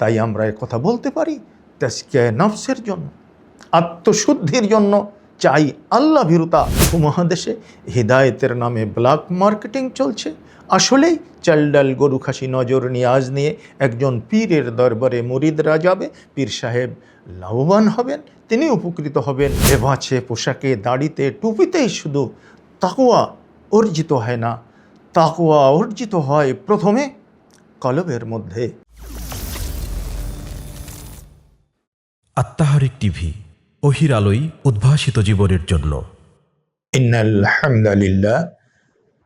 তাই আমরা কথা বলতে পারি তাস্কিয়া নফসের জন্য, আত্মশুদ্ধির জন্য, চাই আল্লাহ ভীরুতা উপমহাদেশে। হৃদায়তের নামে ব্ল্যাক মার্কেটিং চলছে। আসলেই চালডাল গরু খাসি নজর নিয়াজ নিয়ে একজন পীরের দরবারে মুরিদরা যাবে পীর সাহেব লাভবান হবেন, তিনি উপকৃত হবেন। লেবাছে পোশাকে, দাড়িতে, টুপিতেই শুধু তাকুয়া অর্জিত হয় না। তাকুয়া অর্জিত হয় প্রথমে কলবের মধ্যে। আত্মাহারিক টিভি অহির আলোই উদ্ভাসিত জীবনের জন্য إن الحمد لله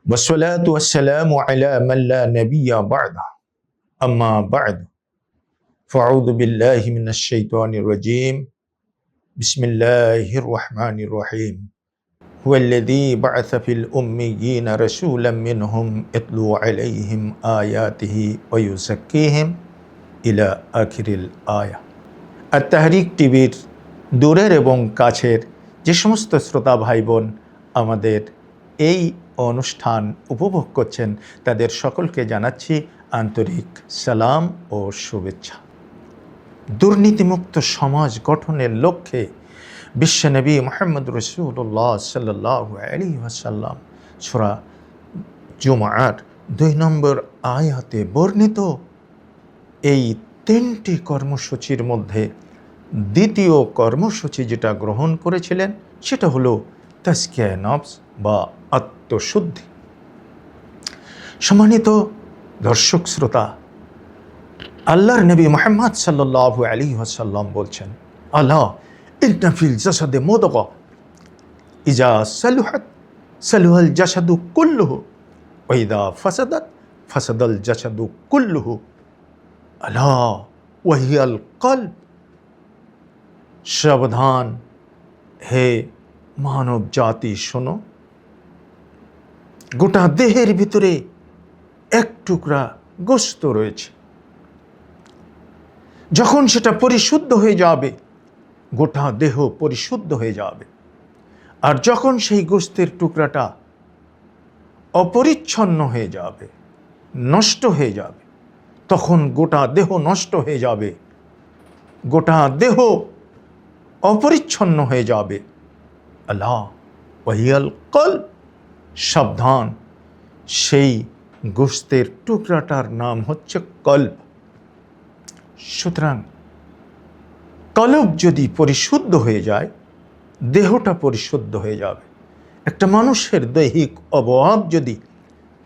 والصلاة والسلام على من لا نبي بعده أما بعد فأعوذ بالله من الشيطان الرجيم بسم الله الرحمن الرحيم هو الذي بعث في الأميين رسولا منهم يتلو عليهم آياته ويزكيهم إلى آخر الآية আর তাহরিক টিভির দূরের এবং কাছের যে সমস্ত শ্রোতা ভাই বোন আমাদের এই অনুষ্ঠান উপভোগ করছেন, তাদের সকলকে জানাচ্ছি আন্তরিক সালাম ও শুভেচ্ছা। দুর্নীতিমুক্ত সমাজ গঠনের লক্ষ্যে বিশ্বনবী মোহাম্মদ রসুল্লাহ সাল্লাহ আলী আসাল্লাম ছোড়া জুমার দুই নম্বর আয়াতে বর্ণিত এই তিনটি কর্মসূচির মধ্যে দ্বিতীয় কর্মসূচি যেটা গ্রহণ করেছিলেন, সেটা হলো তাস্কিয়া নফস বা আত্মশুদ্ধি। সম্মানিত দর্শক শ্রোতা, আল্লাহর নবী মোহাম্মদ সাল্লাহ আলী ওয়াসাল্লাম বলছেন, আল্লাহ ইন্নাফিল জাসাদে মোদক ইজা সালুহাত, সালুহাল জাসাদু কুল্লুহু ওইদা ফাসাদাত, ফাসাদাল জাসাদু কুল্লুহু। আল্লাহ, ওয়াহিয়াল কল্ব সাবধান। হে মানব জাতি, শোনো। গোটা দেহের ভিতরে এক টুকরা গোস্ত রয়েছে। যখন সেটা পরিশুদ্ধ হয়ে যাবে, গোটা দেহ পরিশুদ্ধ হয়ে যাবে। আর যখন সেই গোস্তের টুকরাটা অপরিচ্ছন্ন হয়ে যাবে, নষ্ট হয়ে যাবে, তখন গোটা দেহ নষ্ট হয়ে যাবে। গোটা দেহ অপরিচ্ছন্ন হয়ে যাবে। আল্লাহ ওয়াহিয়াল কল সাবধান। সেই গোস্তের টুকরাটার নাম হচ্ছে কল্প সুতরাং কলব যদি পরিশুদ্ধ হয়ে যায়, দেহটা পরিশুদ্ধ হয়ে যাবে। একটা মানুষের দৈহিক অভাব যদি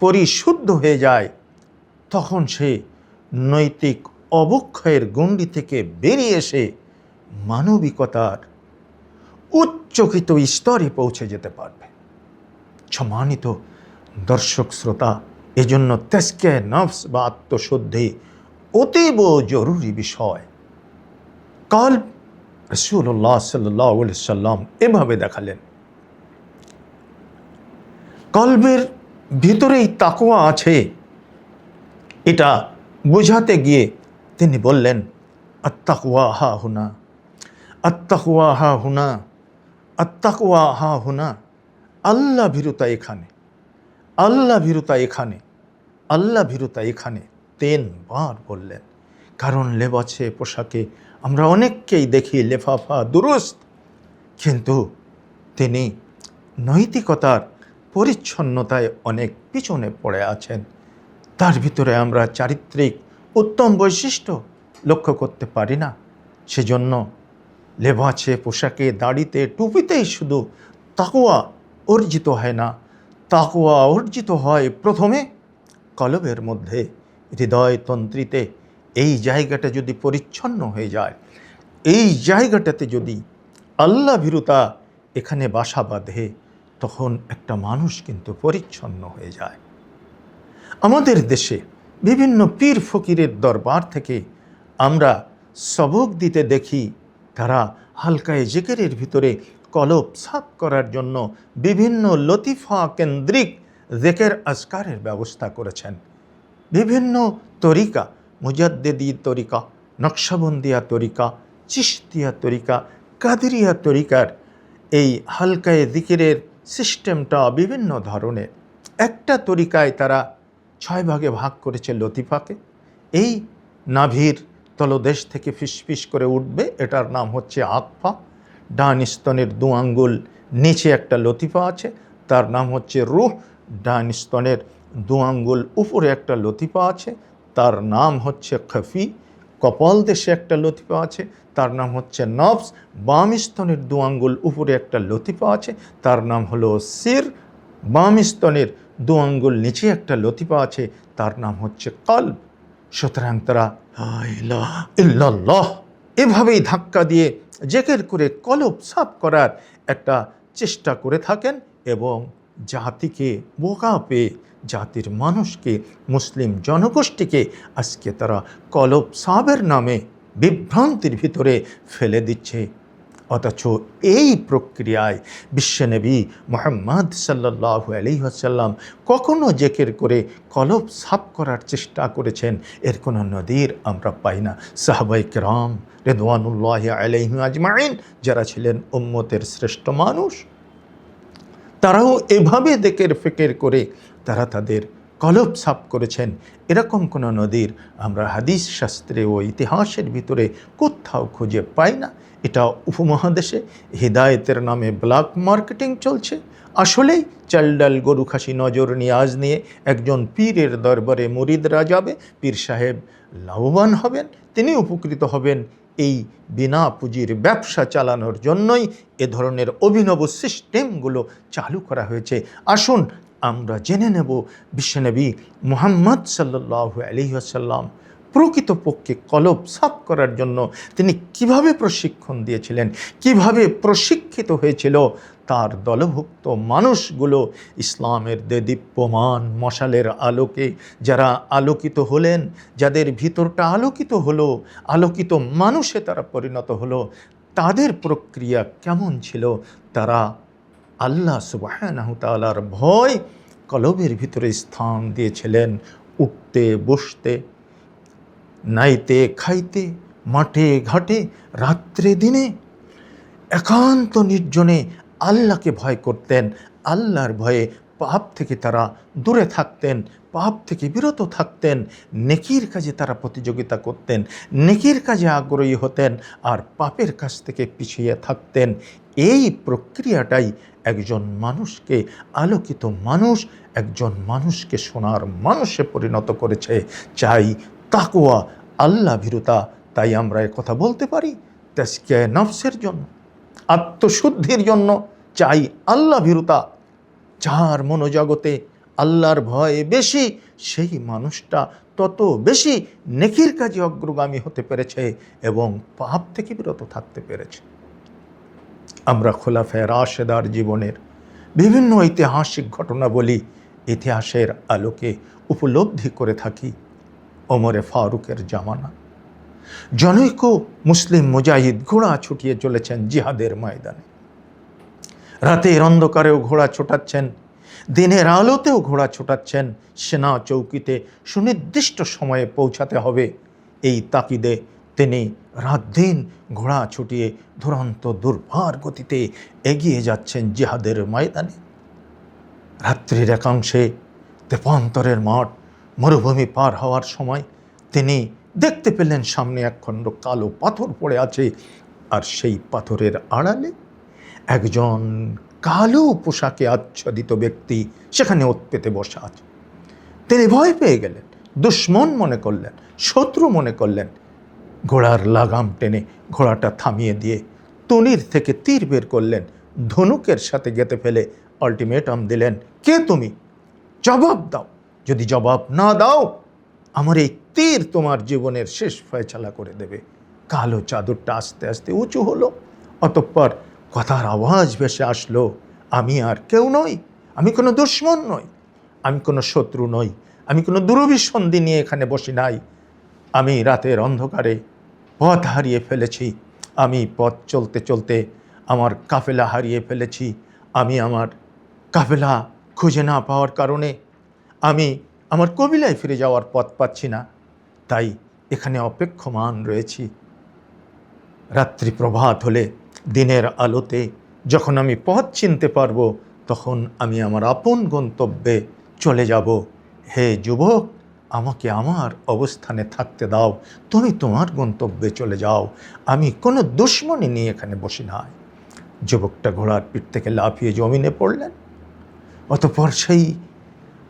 পরিশুদ্ধ হয়ে যায়, তখন সে নৈতিক অবক্ষয়ের গণ্ডি থেকে বেরিয়ে এসে মানবিকতার উচ্চকিত স্তরে পৌঁছে যেতে পারবে। সম্মানিত দর্শক শ্রোতা, এজন্য তেস্কে নফস বা আত্মশুদ্ধি অতীব জরুরি বিষয়। কাল রসুল্লাহ সাল্লাহ সাল্লাম এভাবে দেখালেন। কল্বের ভিতরেই তাকুয়া আছে। এটা বোঝাতে গিয়ে তিনি বললেন আত্মাকুয়া হা হুনা। আত্মাকুয়া হা হুনা আত্মাকুয়া হা হুনা আল্লাহ ভীরুতা এখানে আল্লাহ ভীরুতা এখানে আল্লাহ ভীরুতা এখানে তেন বার বললেন। কারণ লেবাছে পোশাকে আমরা অনেককেই দেখি লেফাফা, দুরুস্ত। কিন্তু তিনি নৈতিকতার পরিচ্ছন্নতায় অনেক পিছনে পড়ে আছেন। তার ভিতরে আমরা চারিত্রিক উত্তম বৈশিষ্ট্য লক্ষ্য করতে পারি না। সেজন্য লেবাছে পোশাকে, দাড়িতে, টুপিতেই শুধু তাকুয়া অর্জিত হয় না। তাকুয়া অর্জিত হয় প্রথমে কলবের মধ্যে। হৃদয়তন্ত্রীতে এই জায়গাটা যদি পরিচ্ছন্ন হয়ে যায়, এই জায়গাটাতে যদি আল্লাহ ভীরুতা এখানে বাসা বাঁধে, তখন একটা মানুষ কিন্তু পরিচ্ছন্ন হয়ে যায়। আমাদের দেশে বিভিন্ন পীর ফকিরের দরবার থেকে আমরা সবক দিতে দেখি তারা হালকায় জেকেরের ভিতরে কলব সাফ করার জন্য বিভিন্ন লতিফা কেন্দ্রিক জেকের আজকারের ব্যবস্থা করেছেন। বিভিন্ন তরিকা, মুজাদ্দেদি তরিকা, নকশাবন্দিয়া তরিকা চিস্তিয়া তরিকা, কাদিরিয়া তরিকার এই হালকায় দিকিরের সিস্টেমটা বিভিন্ন ধরনের। একটা তরিকায় তারা ছয় ভাগে ভাগ করেছে লতিফাকে। এই নাভির তলদেশ থেকে ফিসফিস করে উঠবে। এটার নাম হচ্ছে আকফা ডান স্তনের দু আঙ্গুল, নিচে একটা লতিফা আছে। তার নাম হচ্ছে রুহ। ডান স্তনের দু আঙ্গুল, উপরে একটা লতিফা আছে। তার নাম হচ্ছে খফি। কপাল দেশে একটা লতিফা আছে। তার নাম হচ্ছে নবস বাম স্তনের দু আঙ্গুল, উপরে একটা লতিফা আছে। তার নাম হলো সির। বাম স্তনের দু আঙ্গুল, নিচে একটা লতিফা আছে। তার নাম হচ্ছে কল্ব। সুতরাং তারা, "লা ইলাহা ইল্লাল্লাহ এভাবেই ধাক্কা দিয়ে জেকের করে কলব সাফ করার একটা চেষ্টা করে থাকেন এবং জাতিকে বোকা পেয়ে, জাতির মানুষকে, মুসলিম জনগোষ্ঠীকে আজকে তারা কলব সাবের নামে বিভ্রান্তির ভিতরে ফেলে দিচ্ছে। অথচ এই প্রক্রিয়ায় বিশ্বনবী মোহাম্মদ সাল্লাহু আলহিহাসাল্লাম কখনও জেকের করে কলব সাফ করার চেষ্টা করেছেন। এর কোনো নদীর আমরা পাই না। সাহাবাই রাম রেদওয়ানুল্লাহ আলহিম আজমাইন, যারা ছিলেন উম্মতের শ্রেষ্ঠ মানুষ, তারাও এভাবে দেকের ফেকের করে, তারা তাদের কলব সাফ করেছেন। এরকম কোনো নদীর আমরা হাদিস শাস্ত্রে ও ইতিহাসের ভিতরে কোথাও খুঁজে পাই না। এটা উপমহাদেশে হৃদায়তের নামে ব্ল্যাক মার্কেটিং চলছে। আসলেই চালডাল গরু খাসি নজর নিয়াজ নিয়ে একজন পীরের দরবারে মুরিদরা যাবে পীর সাহেব লাভবান হবেন, তিনি উপকৃত হবেন এই বিনা পুঁজির ব্যবসা চালানোর জন্যই। এ ধরনের অভিনব সিস্টেমগুলো চালু করা হয়েছে। আসুন আমরা জেনে নেব বিশ্বনবী মুহাম্মদ সাল্লাহ আলহিহাসাল্লাম প্রকৃতপক্ষে কলব সাফ করার জন্য তিনি কীভাবে প্রশিক্ষণ দিয়েছিলেন, কীভাবে প্রশিক্ষিত হয়েছিল, তার দলভুক্ত মানুষগুলো ইসলামের দেদীপ্যমান মশালের আলোকে যারা আলোকিত হলেন, যাদের ভিতরটা আলোকিত হলো, আলোকিত মানুষে তারা পরিণত হলো, তাদের প্রক্রিয়া কেমন ছিল, তারা আল্লাহ সুবাহানাহু তালার ভয় কলবের ভিতরে স্থান দিয়েছিলেন উঠতে, বসতে, নাইতে, খাইতে, মাঠে, ঘাটে, রাত্রে, দিনে। একান্ত নির্জনে আল্লাহকে ভয় করতেন। আল্লাহর ভয়ে পাপ থেকে তারা দূরে থাকতেন, পাপ থেকে বিরত থাকতেন, নেকির কাজে তারা প্রতিযোগিতা করতেন, নেকির কাজে আগ্রহী হতেন, আর পাপের কাছ থেকে পিছিয়ে থাকতেন। এই প্রক্রিয়াটাই একজন মানুষকে আলোকিত মানুষ, একজন মানুষকে সোনার মানুষে পরিণত করেছে। চাই তাকুয়া আল্লাহ ভীরুতা, তাই আমরা কথা বলতে পারি, তেজকে নফসের জন্য, আত্মশুদ্ধির জন্য চাই আল্লাহ ভীরুতা, যার মনোজগতে আল্লাহর ভয় বেশি, সেই মানুষটা তত বেশি নেকির কাজে অগ্রগামী হতে পেরেছে এবং পাপ থেকে বিরত থাকতে পেরেছে। আমরা খোলাফায় রাশেদার জীবনের বিভিন্ন ঐতিহাসিক ঘটনাবলী ইতিহাসের আলোকে উপলব্ধি করে থাকি ওমরে ফারুকের জামানা। জনৈক মুসলিম মুজাহিদ ঘোড়া ছুটিয়ে চলেছেন জিহাদের ময়দানে। রাতের অন্ধকারেও ঘোড়া ছোটাচ্ছেন, দিনের আলোতেও ঘোড়া ছোটাচ্ছেন, সেনা চৌকিতে সুনির্দিষ্ট সময়ে পৌঁছাতে হবে, এই তাকিদে তিনি রাত দিন ঘোড়া ছুটিয়ে দুরন্ত দুর্বার গতিতে এগিয়ে যাচ্ছেন জিহাদের ময়দানে। রাত্রির একাংশে তেপান্তরের মাঠ মরুভূমি পার হওয়ার সময় তিনি দেখতে পেলেন সামনে একখণ্ড কালো পাথর পড়ে আছে আর সেই পাথরের আড়ালে একজন কালো পোশাকে আচ্ছাদিত ব্যক্তি সেখানে পেতে বসা আছে। তিনি ভয় পেয়ে গেলেন, দুশ্মন মনে করলেন, শত্রু মনে করলেন ঘোড়ার লাগাম টেনে ঘোড়াটা থামিয়ে দিয়ে তনির থেকে তীর বের করলেন, ধনুকের সাথে গেতে ফেলে আলটিমেটাম দিলেন, কে তুমি? জবাব দাও। যদি জবাব না দাও, আমার এই তীর তোমার জীবনের শেষ ফয়সালা করে দেবে। কালো চাদরটা আস্তে আস্তে উঁচু হলো, অতঃপর কথার আওয়াজ ভেসে আসলো, আমি আর কেউ নই। আমি কোনো দুশ্মন নই। আমি কোনো শত্রু নই। আমি কোনো দুরভিসন্ধি নিয়ে এখানে বসি নাই। আমি রাতের অন্ধকারে পথ হারিয়ে ফেলেছি। আমি পথ চলতে চলতে আমার কাফেলা হারিয়ে ফেলেছি। আমি আমার কাফেলা খুঁজে না পাওয়ার কারণে আমি আমার কবিলায় ফিরে যাওয়ার পথ পাচ্ছি না। তাই এখানে অপেক্ষমান রয়েছি। রাত্রি প্রভাত হলে দিনের আলোতে যখন আমি পথ চিনতে পারব, তখন আমি আমার আপন গন্তব্যে চলে যাব। হে যুবক আমাকে আমার অবস্থানে থাকতে দাও। তুমি তোমার গন্তব্যে চলে যাও। আমি কোনো দুশ্মনী নিয়ে এখানে বসি নাই। যুবকটা ঘোড়ার পিঠ থেকে লাফিয়ে জমিনে পড়লেন। অতপর সেই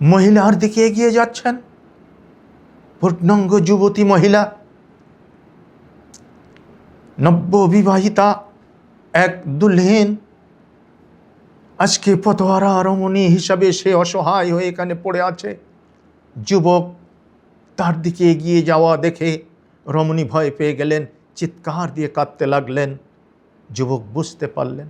মহিলার দিকে এগিয়ে যাচ্ছেন। পূর্ণাঙ্গ যুবতী মহিলা। নব্য বিবাহিতা, এক দুলহীন। আজকে পতোয়ারা রমণী হিসাবে সে অসহায় হয়ে এখানে পড়ে আছে। যুবক তার দিকে এগিয়ে যাওয়া দেখে রমণী ভয় পেয়ে গেলেন, চিৎকার দিয়ে কাঁদতে লাগলেন। যুবক বুঝতে পারলেন,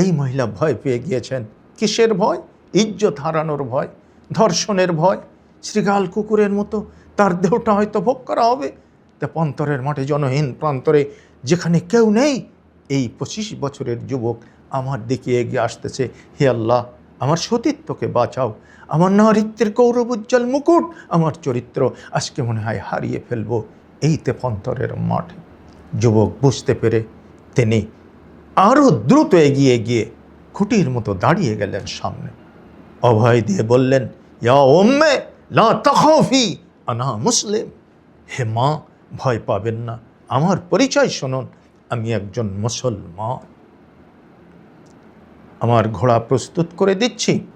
এই মহিলা ভয় পেয়ে গিয়েছেন। কিসের ভয়? ইজ্জত হারানোর ভয়, ধর্ষণের ভয়। শ্রীগাল কুকুরের মতো তার দেহটা হয়তো ভোগ করা হবে। তা পন্তরের মাঠে জনহীন প্রান্তরে যেখানে কেউ নেই, এই পঁচিশ বছরের যুবক আমার দিকে এগিয়ে আসতেছে। হে আল্লাহ আমার সতীত্বকে বাঁচাও। আমার নারীত্বের গৌরব উজ্জ্বল মুকুট। আমার চরিত্র আজকে মনে হয় হারিয়ে ফেলব এই তেপন্তরের মাঠে। যুবক বুঝতে পেরে তিনি আরও দ্রুত এগিয়ে গিয়ে খুঁটির মতো দাঁড়িয়ে গেলেন সামনে। অভয় দিয়ে বললেন, ইয়া ওম্মে লা তখফি, আনা মুসলিম। হে মা, ভয় পাবেন না। আমার পরিচয় শুনুন। আমি একজন মুসলমান। আমার ঘোড়া প্রস্তুত করে দিচ্ছি।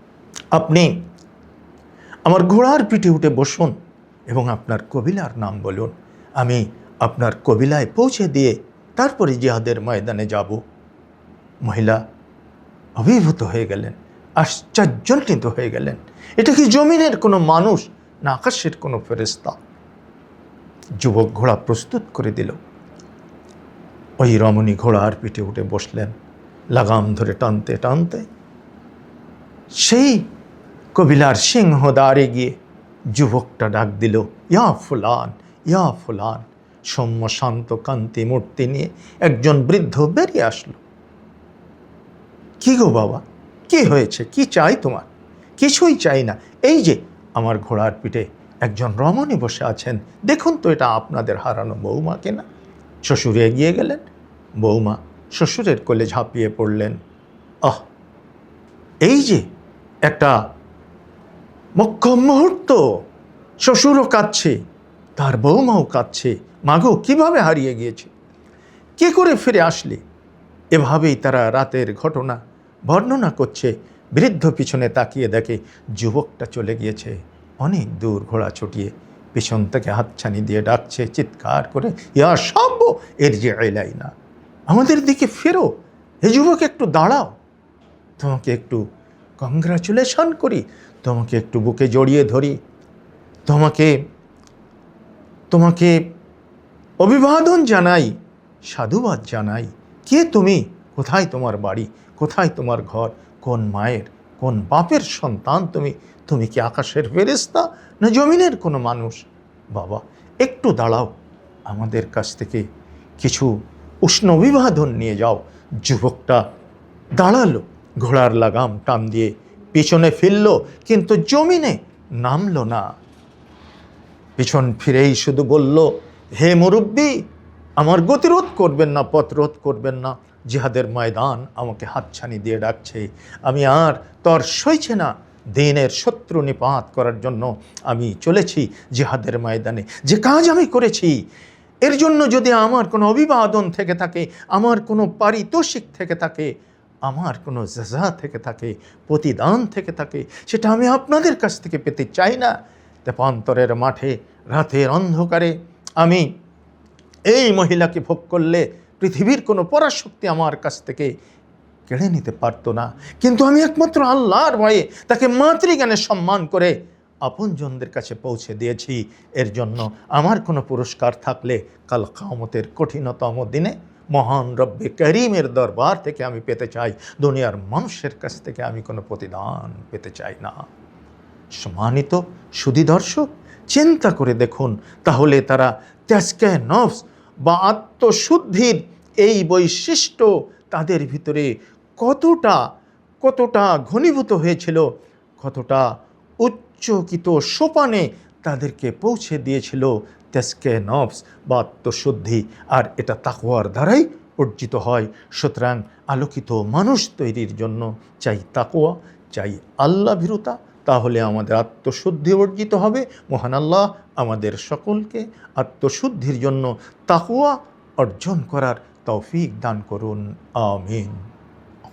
আপনি আমার ঘোড়ার পিঠে উঠে বসুন এবং আপনার কবিলার নাম বলুন। আমি আপনার কবিলায় পৌঁছে দিয়ে তারপরে জিহাদের ময়দানে যাব। মহিলা অভিভূত হয়ে গেলেন, আশ্চর্যজনিত হয়ে গেলেন। এটা কি জমিনের কোনো মানুষ না আকাশের কোনো ফেরেস্তা যুবক ঘোড়া প্রস্তুত করে দিল। ওই রমণী ঘোড়ার পিঠে উঠে বসলেন। লাগাম ধরে টানতে টানতে সেই কবিলার সিংহ দাঁড়ে গিয়ে যুবকটা ডাক দিল, ইয়া ফুলান ইয়া ফুলান। সৌম্য শান্ত কান্তি মূর্তি নিয়ে একজন বৃদ্ধ বেরিয়ে আসলো। কি গো বাবা, কি হয়েছে? কি চাই তোমার? কিছুই চাই না। এই যে আমার ঘোড়ার পিঠে একজন রমণী বসে আছেন, দেখুন তো এটা আপনাদের হারানো বৌমা কিনা? শ্বশুরে এগিয়ে গেলেন। বৌমা শ্বশুরের কোলে ঝাঁপিয়ে পড়লেন। আহ, এই যে একটা মক্ষম মুহূর্ত। শ্বশুরও কাঁদছে, তার বৌমাও কাঁদছে। মাগো, কীভাবে হারিয়ে গিয়েছে? কে করে ফিরে আসলে? এভাবেই তারা রাতের ঘটনা বর্ণনা করছে। বৃদ্ধ পিছনে তাকিয়ে দেখে যুবকটা চলে গিয়েছে। অনেক দূর ঘোড়া ছুটিয়ে পিছন থেকে হাতছানি দিয়ে ডাকছে, চিৎকার করে, ইয়া সব এর যে এলাই না আমাদের দিকে ফেরো। এ যুবক, একটু দাঁড়াও। তোমাকে একটু কংগ্রাচুলেশন করি। তোমাকে একটু বুকে জড়িয়ে ধরি। তোমাকে তোমাকে অভিবাদন জানাই, সাধুবাদ জানাই। কে তুমি? কোথায় তোমার বাড়ি? কোথায় তোমার ঘর? কোন মায়ের, কোন বাপের সন্তান তুমি? তুমি কি আকাশের ফেরেস্তা না জমিনের কোনো মানুষ? বাবা, একটু দাঁড়াও। আমাদের কাছ থেকে কিছু উষ্ণ অভিবাদন নিয়ে যাও। যুবকটা দাঁড়াল, ঘোড়ার লাগাম টান দিয়ে। পিছনে ফিরল, কিন্তু জমিনে নামলো না। পিছন ফিরেই শুধু বলল, হে মুরব্বী, আমার গতিরোধ করবেন না, পথরোধ করবেন না। জিহাদের ময়দান আমাকে হাতছানি দিয়ে ডাকছে। আমি আর তর সইছে না। দিনের শত্রু নিপাত করার জন্য আমি চলেছি জিহাদের ময়দানে। যে কাজ আমি করেছি এর জন্য যদি আমার কোনো অভিবাদন থেকে থাকে, আমার কোনো পারিতোষিক থেকে থাকে, আমার কোনো জাজা থেকে থাকে, প্রতিদান থেকে থাকে, সেটা আমি আপনাদের কাছ থেকে পেতে চাই না। তেপান্তরের মাঠে, রাতের অন্ধকারে আমি এই মহিলাকে ভোগ করলে পৃথিবীর কোনো পরাশক্তি আমার কাছ থেকে কেড়ে নিতে পারতো না। কিন্তু আমি একমাত্র আল্লাহর ভয়ে তাকে মাতৃজ্ঞানে সম্মান করে আপনজনদের কাছে পৌঁছে দিয়েছি। এর জন্য আমার কোনো পুরস্কার থাকলে কাল কামতের কঠিনতম দিনে মহান রব্বে করিমের দরবার থেকে আমি পেতে চাই। দুনিয়ার মানুষের কাছ থেকে আমি কোনো প্রতিদান পেতে চাই না। সম্মানিত সুদী দর্শক, চিন্তা করে দেখুন, তাহলে তারা তেজকে নফস বা আত্মশুদ্ধির এই বৈশিষ্ট্য তাদের ভিতরে কতটা কতটা ঘনীভূত হয়েছিল, কতটা উচ্চকিত সোপানে তাদেরকে পৌঁছে দিয়েছিল তেজকে নফস বা আত্মশুদ্ধি আর এটা তাকওয়ার দ্বারাই অর্জিত হয়। সুতরাং আলোকিত মানুষ তৈরির জন্য চাই তাকোয়া চাই আল্লাহ ভীরুতা তাহলে আমাদের আত্মশুদ্ধি অর্জিত হবে। মহান আল্লাহ আমাদের সকলকে আত্মশুদ্ধির জন্য তাকুয়া অর্জন করার তৌফিক দান করুন। আমিন।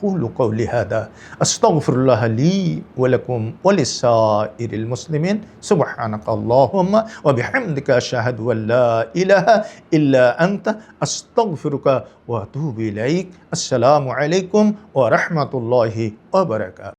أقول قولي هذا أستغفر الله لي ولكم ولسائر المسلمين. سبحانك اللهم وبحمدك أشهد أن لا إله إلا أنت أستغفرك وأتوب إليك. السلام عليكم ورحمة الله وبركاته.